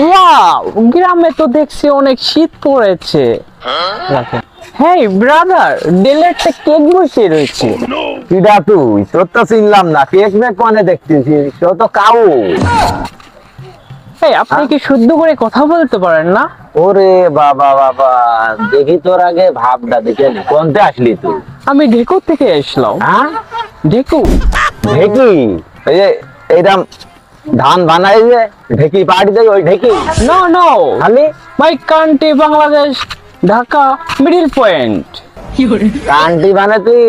Wow গ্রামে তো দেখছি অনেক শীত পড়েছে। হেই ব্রাদার কেক বসিয়ে রয়েছে কিডা তুই তোর তো চিনলাম না কেক দেখতেছি? তো তো কাউ। এই আপনি কি শুদ্ধ করে কথা বলতে পারেন না? ওরে বাবা বাবা দেখি তোর আগে ভাবটা দেখে। কোনতে আসলি তুই? আমি ঢেকু থেকে এসলাম হ্যাঁ? ঢেকু ঢেকি? এই যে এইরকম ধান বানাই যে ঢেকি পাড়ি দেয় ওই ঢেকি। নো নো খালি? My country Bangladesh Dhaka middle point country মানে তুই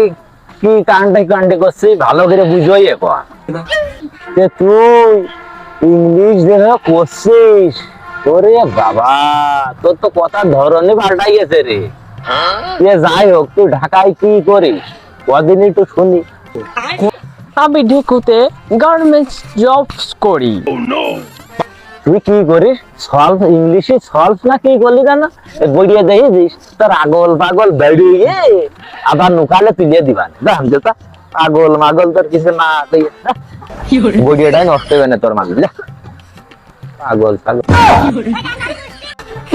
কি কান্টি কান্টি করছিস? ভালো করে বুঝোই এখন যে তুই ইংলিশ দেখে করছিস? ওরে বাবা তোর তো কথার ধরনই পাল্টাই গেছে রে। যাই হোক তুই ঢাকায় কি করিস? কদিন একটু শুনি। আমি ঢেকুতে গার্মেন্টস জবস করি। তুই কি করিস? সলভ ইংলিশে সলভ না কি করলি জানো? বইয়ে দেখিস তোর আগল পাগল বেরিয়ে আবার নুকালে তুলে দিবান দাম যেটা পাগল মাগল তোর কিছু না তুই বইয়েটাই নষ্ট হবে না তোর মাগল পাগল পাগল।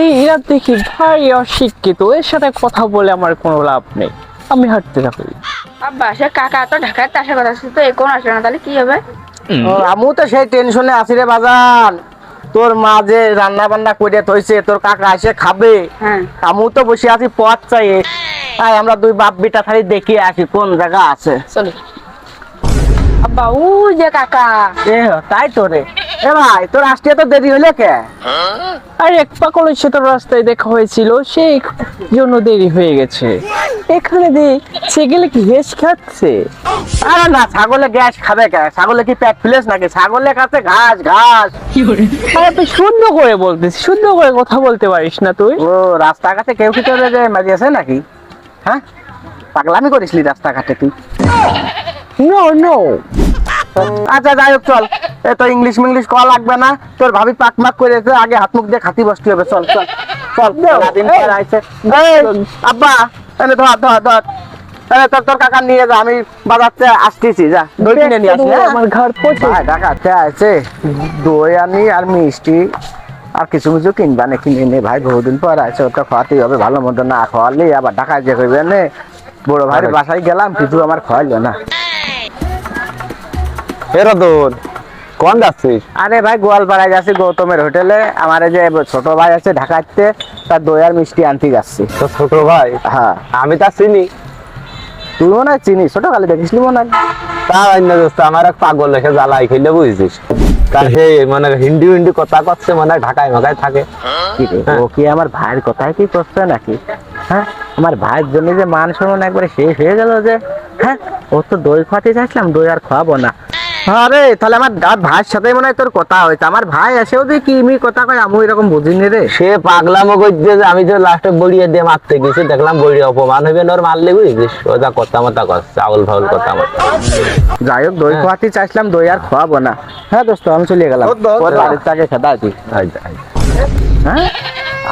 এই এরা দেখি ভাই অশিক্ষিত এর সাথে কথা বলে আমার কোনো লাভ নেই। আমি হাঁটতে থাকি। আব্বা সে কাকা তো ঢাকায় আসার কথা ছিল তো এখন না তাহলে কি হবে? আমু তো সেই টেনশনে আছি রে বাজান। তোর মা যে রান্না বান্না করে থইছে তোর কাকা এসে খাবে। হ্যাঁ। আমু তো বসে আছি পথ চাই তাই আমরা দুই বাপ বিটা খালি দেখি আসি কোন জায়গা আছে। চলো। আব্বা ও যে কাকা। এ তাই তো রে। এ ভাই তোর আসতে তো দেরি হলে কে? আর এক পাকলের সাথে রাস্তায় দেখা হয়েছিল সেই জন্য দেরি হয়ে গেছে। এখানে দেখ সেগুলো কি হেস খাচ্ছে? আরে না ছাগলে গ্যাস খাবে কে? ছাগলে কি পেট ফিলেস নাকি? ছাগলের কাছে ঘাস ঘাস। আরে তুই শুদ্ধ করে বলতিস শুদ্ধ করে কথা বলতে পারিস না তুই। ও রাস্তাঘাটে কেউ কি তোর মারিয়েছে নাকি? হ্যাঁ? পাগলামি করিসলি রাস্তাঘাটে তুই? নো নো আচ্ছা যাই হোক চল। এ তো ইংলিশ মিংলিশ কল লাগবে না। তোর ভাবি পাক মাক করেছে আগে হাত মুখ দিয়ে খাতি বসতে হবে চল চল চল। সারাদিন পর আইছে। এই, আব্বা এনে ধর ধর ধর। এনে তোর তোর কাকা নিয়ে যা আমি বাজারতে আসতেছি যা। দই কিনে নিয়ে আসি হ্যাঁ? আমার ঘর পচে ভাই ঢাকাতে আছে? দই আনি আর মিষ্টি। আর কিছু কিছু কিনবা না কিনে নে ভাই বহুদিন পর আছে ওটা খাওয়াতেই হবে ভালো মন্দ না খাওয়ালে আবার ঢাকায় যে করবে নে বড় ভাইয়ের বাসায় গেলাম কিছু আমার খাওয়াইলো না। ফেরতন কোন যাচ্ছিস? আরে ভাই গোয়ালপাড়ায় যাচ্ছি গৌতমের হোটেলে। আমার যে ছোট ভাই আছে ঢাকাতে তার দই আর মিষ্টি আনতে যাচ্ছি। তো ছোট ভাই? হ্যাঁ। আমি তা চিনি। তুই মনে হয় চিনিস ছোট কালে দেখিসলি মনে হয়। তা অন্য দোস্ত আমার এক পাগল এসে জ্বালাই খেলে বুঝছিস মানে হিন্দি হিন্দি কথা করছে মানে ঢাকায় মাকায় থাকে। কি ও কি আমার ভাইয়ের কথাই কি করছে নাকি? হ্যাঁ? আমার ভাইয়ের জন্য যে মান সম্মান একবারে শেষ হয়ে গেল যে হ্যাঁ? ও তো দই খাওয়াতে চাইছিলাম দই আর খাওয়াবো না। আরে তাহলে আমার দাদ ভাইয়ের সাথে মনে হয় তোর কথা হয়েছে। আমার ভাই এসেও যে কি মি কথা কয় আমি এরকম বুঝিনি রে। সে পাগলামো করছে যে আমি যে লাস্টে বড়িয়ে দিয়ে মারতে গেছি দেখলাম বড়িয়ে অপমান হবে না ওর মারলে বুঝছিস ওটা কথা মতা কর চাউল ফাউল কথা মতা যাই হোক দই খাওয়াতে চাইছিলাম দই আর খাওয়াবো না। হ্যাঁ দোস্ত আমি চলে গেলাম। ওর বাড়ির থেকে খেদা যা, হ্যাঁ?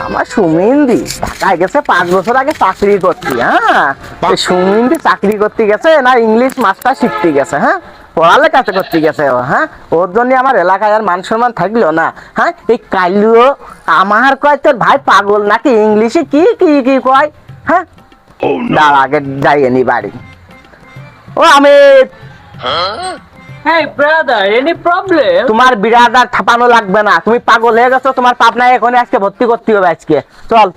আমার সুমিন্দি ঢাকায় গেছে পাঁচ বছর আগে চাকরি করতি হ্যাঁ? সুমিন্দি চাকরি করতে গেছে না ইংলিশ মাস্টার শিখতে গেছে হ্যাঁ? পড়ালেখা করতে গেছে ও হ্যাঁ? ওর জন্য আমার এলাকায় আর মান সম্মান থাকল না হ্যাঁ? এই কালিও আমার কয় তোর ভাই পাগল নাকি? ইংলিশে কি কি কি কয়? হ্যাঁ? দাঁড়া আগে যাইয়ে নি বাড়ি। ও প্রবলেম তোমার বিরাদার থাপানো লাগবে না। তুমি পাগল হয়ে গেছো তোমার পাপনায় এখন আজকে ভর্তি করতে হবে আজকে। চল।